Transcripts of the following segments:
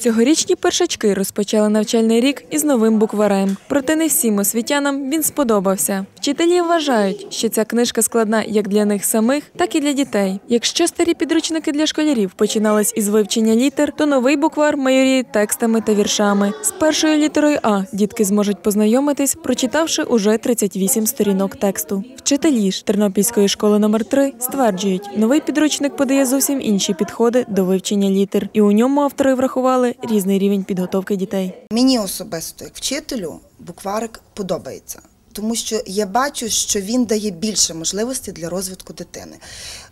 Цьогорічні першачки розпочали навчальний рік із новим букварем. Проте не всім освітянам він сподобався. Вчителі вважають, що ця книжка складна як для них самих, так і для дітей. Якщо старі підручники для школярів починались із вивчення літер, то новий буквар майоріє текстами та віршами. З першою літерою А дітки зможуть познайомитись, прочитавши уже 38 сторінок тексту. Вчителі ж Тернопільської школи номер 3 стверджують, новий підручник подає зовсім інші підходи до вивчення літер, і у ньому автори врахували різний рівень підготовки дітей. Мені особисто, як вчителю, букварик подобається. Тому що я бачу, що він дає більше можливостей для розвитку дитини.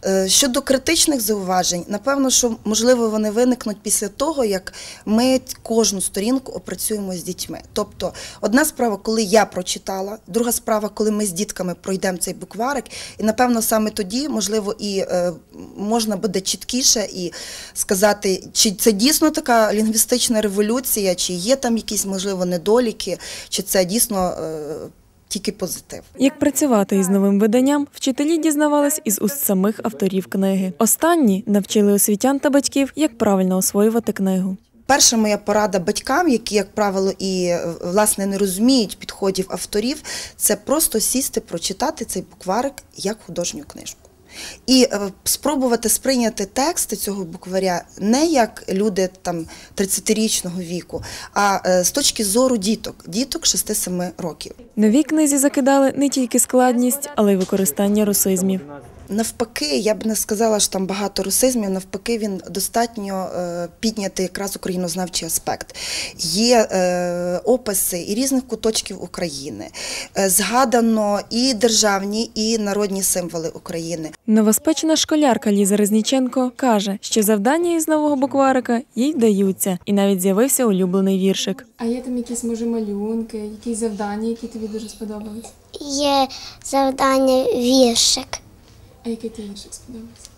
Е, Щодо критичних зауважень, напевно, що можливо вони виникнуть після того, як ми кожну сторінку опрацюємо з дітьми. Тобто, одна справа, коли я прочитала, друга справа, коли ми з дітками пройдемо цей букварик, і напевно саме тоді, можливо, і е, можна буде чіткіше і сказати, чи це дійсно така лінгвістична революція, чи є там якісь можливо недоліки, чи це дійсно е, тільки позитив. Як працювати із новим виданням, вчителі дізнавались із уст самих авторів книги. Останні навчили освітян та батьків, як правильно освоювати книгу. Перша моя порада батькам, які, як правило, і е, власне не розуміють підходів авторів, це просто сісти, прочитати цей букварик як художню книжку. І е, спробувати сприйняти тексти цього букваря не як люди там 30-річного віку, а е, з точки зору діток, діток 6-7 років. Новій книзі закидали не тільки складність, але й використання русизмів. Навпаки, я б не сказала, що там багато русизмів. Навпаки, він достатньо е, піднятий якраз українознавчий аспект. Є е, описи і різних куточків України. Е, згадано і державні, і народні символи України. Новоспечена школярка Ліза Резніченко каже, що завдання із нового букварика їй вдаються, і навіть з'явився улюблений віршик. А є там якісь може малюнки, якісь завдання, які тобі дуже сподобались? Є завдання віршик А який ти інший сподобався?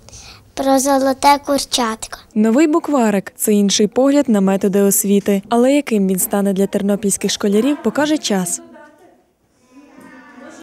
про золоте курчатко. Новий букварик це інший погляд на методи освіти, але яким він стане для тернопільських школярів, покаже час.